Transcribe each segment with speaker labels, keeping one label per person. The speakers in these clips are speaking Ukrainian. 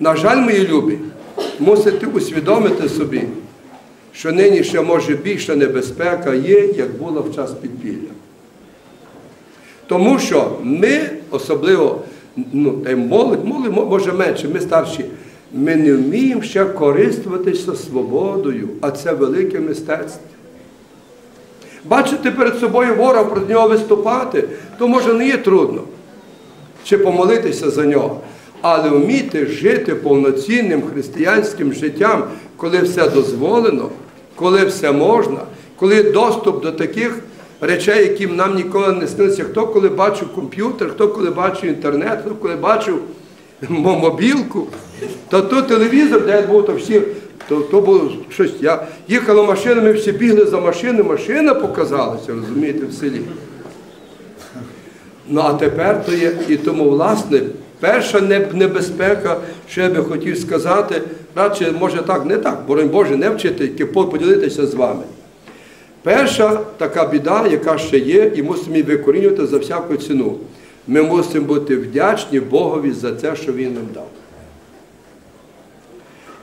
Speaker 1: На жаль, мої любі, мусите усвідомити собі, що нині ще може більша небезпека є, як була в час підпілля. Тому що ми, особливо ну, молодь, молодь може менше, ми старші, ми не вміємо ще користуватися свободою, а це велике мистецтво. Бачити перед собою ворога, проти нього виступати, то може не є трудно, чи помолитися за нього. Але вміти жити повноцінним християнським життям, коли все дозволено, коли все можна, коли доступ до таких речей, які нам ніколи не снилися. Хто коли бачив комп'ютер, хто коли бачив інтернет, хто коли бачив мобілку, то то телевізор, де я був, то всі, то, то було щось. Я їхала машинами, всі бігли за машини, машина показалася, розумієте, в селі. Ну а тепер то є, і тому, власне, перша небезпека, що я би хотів сказати, радше, може так, не так, боронь Боже, не вчити, поділитися з вами. Перша така біда, яка ще є, і мусимо її викорінювати за всяку ціну. Ми мусимо бути вдячні Богові за те, що Він нам дав.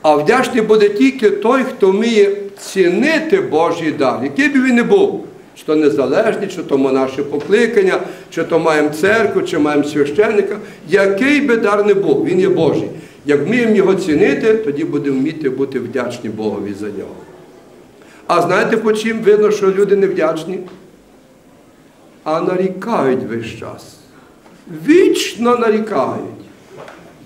Speaker 1: А вдячний буде тільки той, хто вміє цінити Божий дар, який би він не був. Чи то незалежні, чи то наше покликання, чи то маємо церкву, чи маємо священника, який би дар не був, він є Божий. Як вміємо його цінити, тоді будемо вміти бути вдячні Богові за нього. А знаєте, по чим видно, що люди невдячні? А нарікають весь час. Вічно нарікають.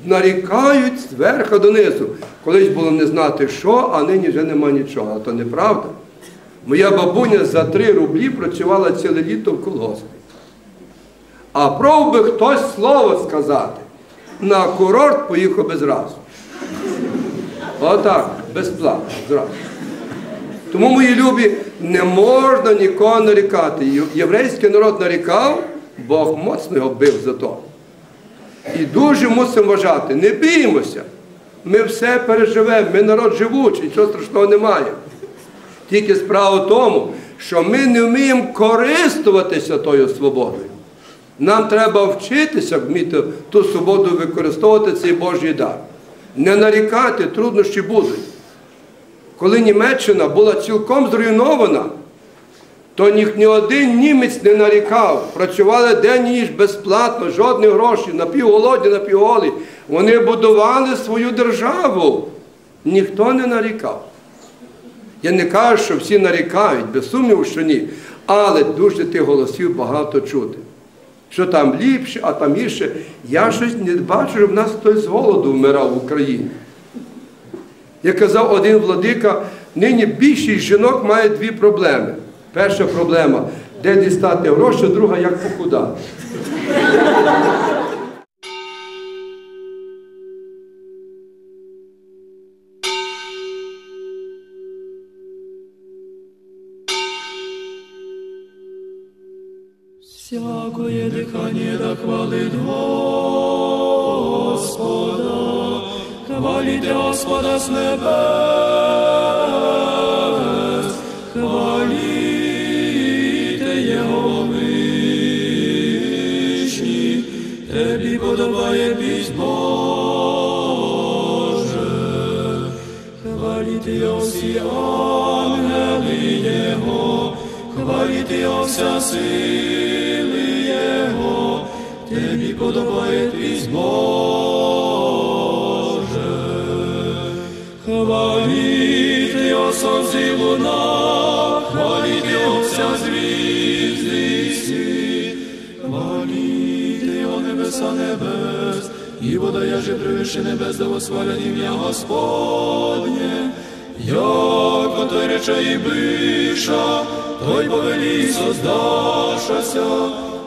Speaker 1: Нарікають зверху донизу. Колись було не знати що, а нині вже нема нічого. А то неправда. Моя бабуня за 3 рублі працювала ціле літо в колгоспі. А пров би хтось слово сказати. На курорт поїхав без разу. Отак, безплатно, зразу. Тому, мої любі, не можна нікого нарікати. Єврейський народ нарікав, Бог моцно його бив за то. І дуже мусимо вважати, не біймося. Ми все переживемо, ми народ живучий, нічого страшного немає. Тільки справа в тому, що ми не вміємо користуватися тою свободою. Нам треба вчитися вміти ту свободу використовувати цей Божий дар. Не нарікати, труднощі будуть. Коли Німеччина була цілком зруйнована, то ні, ні один німець не нарікав. Працювали день і ніч безплатно, жодних грошей, напівголодні, напівголі. Вони будували свою державу. Ніхто не нарікав. Я не кажу, що всі нарікають, без сумніву, що ні. Але дуже тих голосів багато чути. Що там ліпше, а там гірше. Я щось не бачу, щоб в нас хтось з голоду вмирав в Україні. Як казав один владика, нині більшість жінок має дві проблеми. Перша проблема де дістати гроші, друга як похудати.
Speaker 2: Всякое дыхание да хвалит Господа, хвалите Господа с небес, хвалите Его вишні, Тебі подобає піснь Боже, хвалите Його всі Хвалите Його сили Його, Тебі подобає піснь Боже. Хвалите Його сонце і луна, хвалите Його вся звізди світ, хвалите Його небеса небес, і водаяже превише небес, да восхвалять ім'я Господнє, як той рече і биша, той повелі создашася,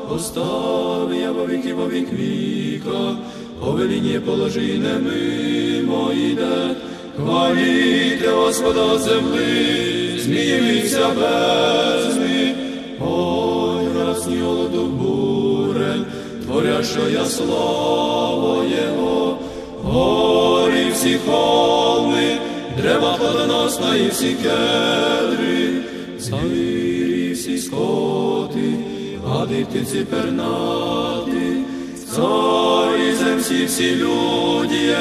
Speaker 2: Постави я во віки, во вік віка, повеління положи не мимо йде, хваліте Господа земли, зміївся безмі, ой, разні олоду бурен, творящая слава Його, горі всі холми, дерева плодоносна і всі кедри, звірі всі скоти, гади птиці пернати, царі земсі всі люди,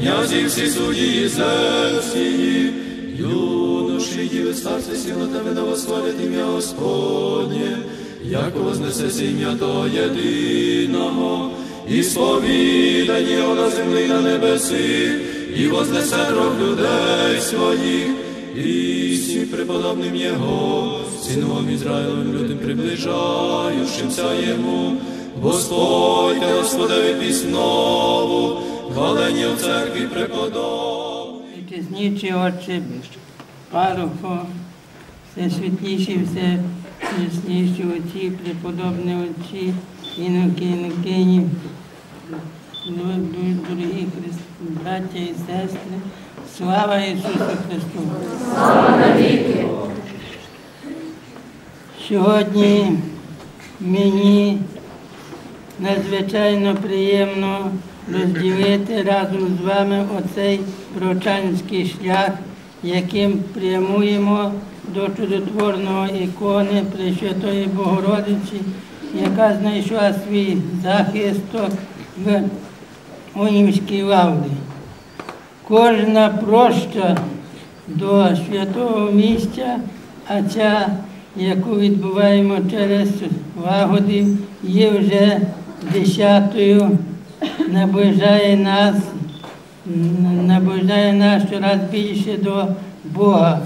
Speaker 2: князі всі судді земсії, юноші, діви, старці, тебе да восхвалять ім'я Господнє, як вознесе ім'я то єдиного, і сповідані на землі на небесі, і вознесе рог людей своїх, і всі преподобним Його, сином Ізраїлем людям приближаючимся Йому, Господь, ти, Господеві піснову, хвалені в церкві преподобні.
Speaker 3: Чеснічий отче, парохо, все світліші, все чесніші отці, преподобні отці, іноки, інокині, дорогі христ, браття і сестри, слава Ісусу Христу! Сьогодні мені надзвичайно приємно розділити разом з вами оцей прочанський шлях, яким прямуємо до чудотворного ікони Пресвятої Богородиці, яка знайшла свій захисток в Онівській лаврі. Кожна проща до святого місця, а ця, яку відбуваємо через лагодів, є вже десятою, наближає нас, наближає нас щораз більше до Бога.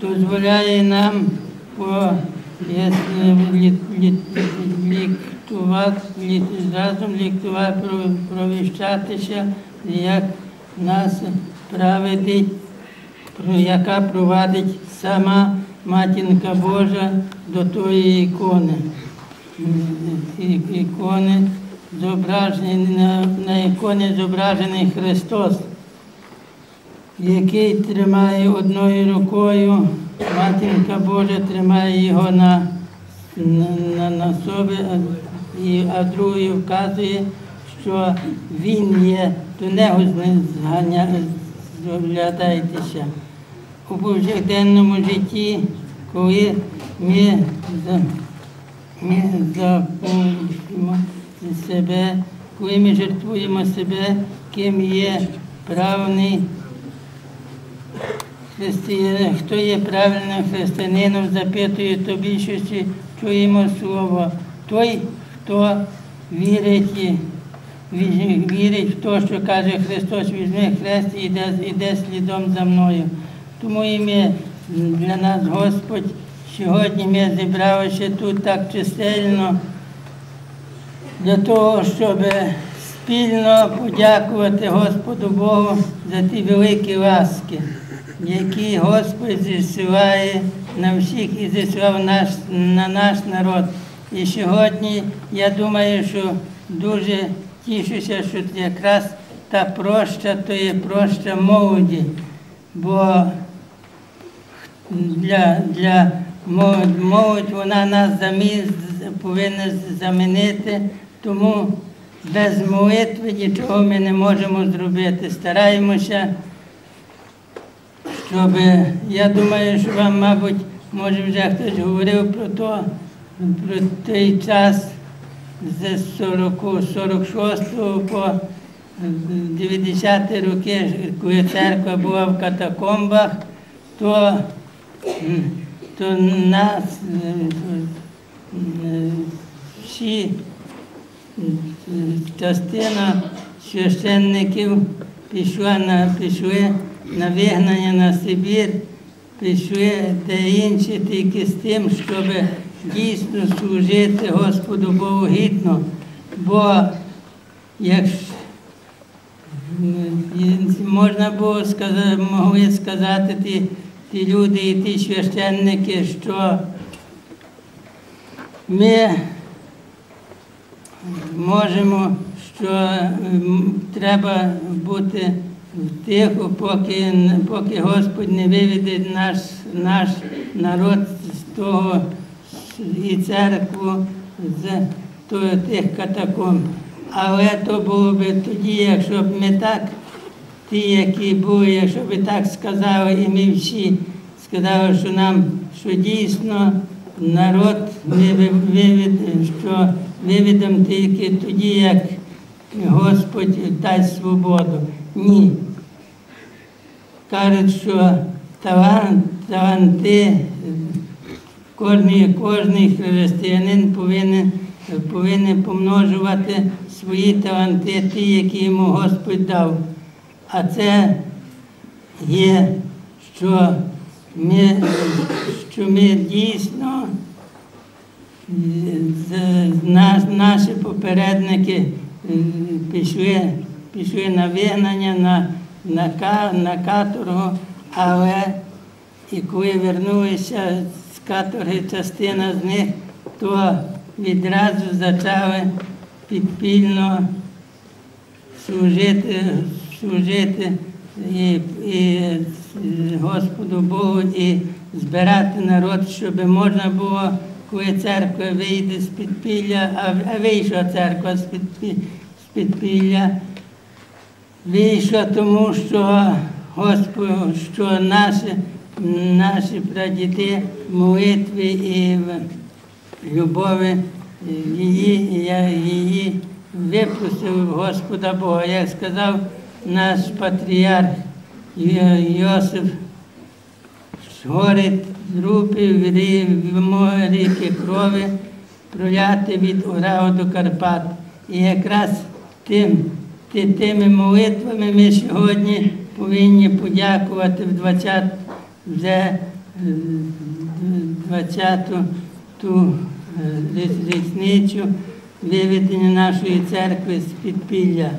Speaker 3: Дозволяє нам по ліктувати, лі- разом ліктувати, про- провіщатися, як нас праведить яка провадить сама Матінка Божа до тої ікони. Ікони зображені, на іконі зображений Христос, який тримає одною рукою, Матінка Божа тримає його на, на, на, собі, а, другою вказує, що Він є, до нього зглядайтеся. У повсякденному житті, коли ми, ми заповнюємо себе, коли ми жертвуємо себе, ким є правний християнин, хто є правильним християнином, запитує то більшості, чуємо слово. Той, хто вірить, вірить в те, що каже Христос, візьми хрест і йде, йде слідом за мною. Тому і ми, для нас Господь, сьогодні ми зібралися тут так чисельно, для того, щоб спільно подякувати Господу Богу за ті великі ласки, які Господь зісилає на всіх і зіслав наш, на наш народ. І сьогодні я думаю, що дуже тішуся, що якраз та проща, то є проща молоді, бо для, для молодь вона нас замі, повинна замінити, тому без молитви нічого ми не можемо зробити. Стараємося, щоб, я думаю, що вам, мабуть, може вже хтось говорив про то, про той час з 40, 46 по 90-ті роки, коли церква була в катакомбах, то, то нас всі частина священників пішла на, пішли на вигнання на Сибір, пішли де інші тільки з тим, щоб дійсно служити Господу Богу гідно. Бо і Можна було сказати, могли сказати ті, ті люди і ті священники, що ми можемо, що треба бути тихо, поки, поки Господь не виведе наш, наш народ з того і церкву з то- тих катакомб. Але то було б тоді, якщо б ми так, ті, які були, якщо б так сказали, і ми всі сказали, що нам, що дійсно народ ми ви- що виведемо тільки тоді, як Господь дасть свободу. Ні. Кажуть, що талант, таланти, кожний, кожний християнин повинен, повинен помножувати свої таланти, ті, які йому Господь дав. А це є, що ми, що ми дійсно наші попередники пішли, пішли на вигнання, на, на, на каторгу, але і коли вернулися з каторги частина з них, то відразу почали підпільно служити, служити і, і Господу Богу і збирати народ, щоб можна було, коли церква вийде з підпілля, а, вийшла церква з підпілля вийшла тому, що Господь, що наші, наші прадіди молитви і любові її, я її випросив Господа Бога. Як сказав наш патріарх Йо- Йосиф, горить трупи в рі- в море ріки крові, проляти від Уралу до Карпат. І якраз тим, ти- тими молитвами ми сьогодні повинні подякувати в 20, вже е, 20-ту ту е, річницю виведення нашої церкви з підпілля.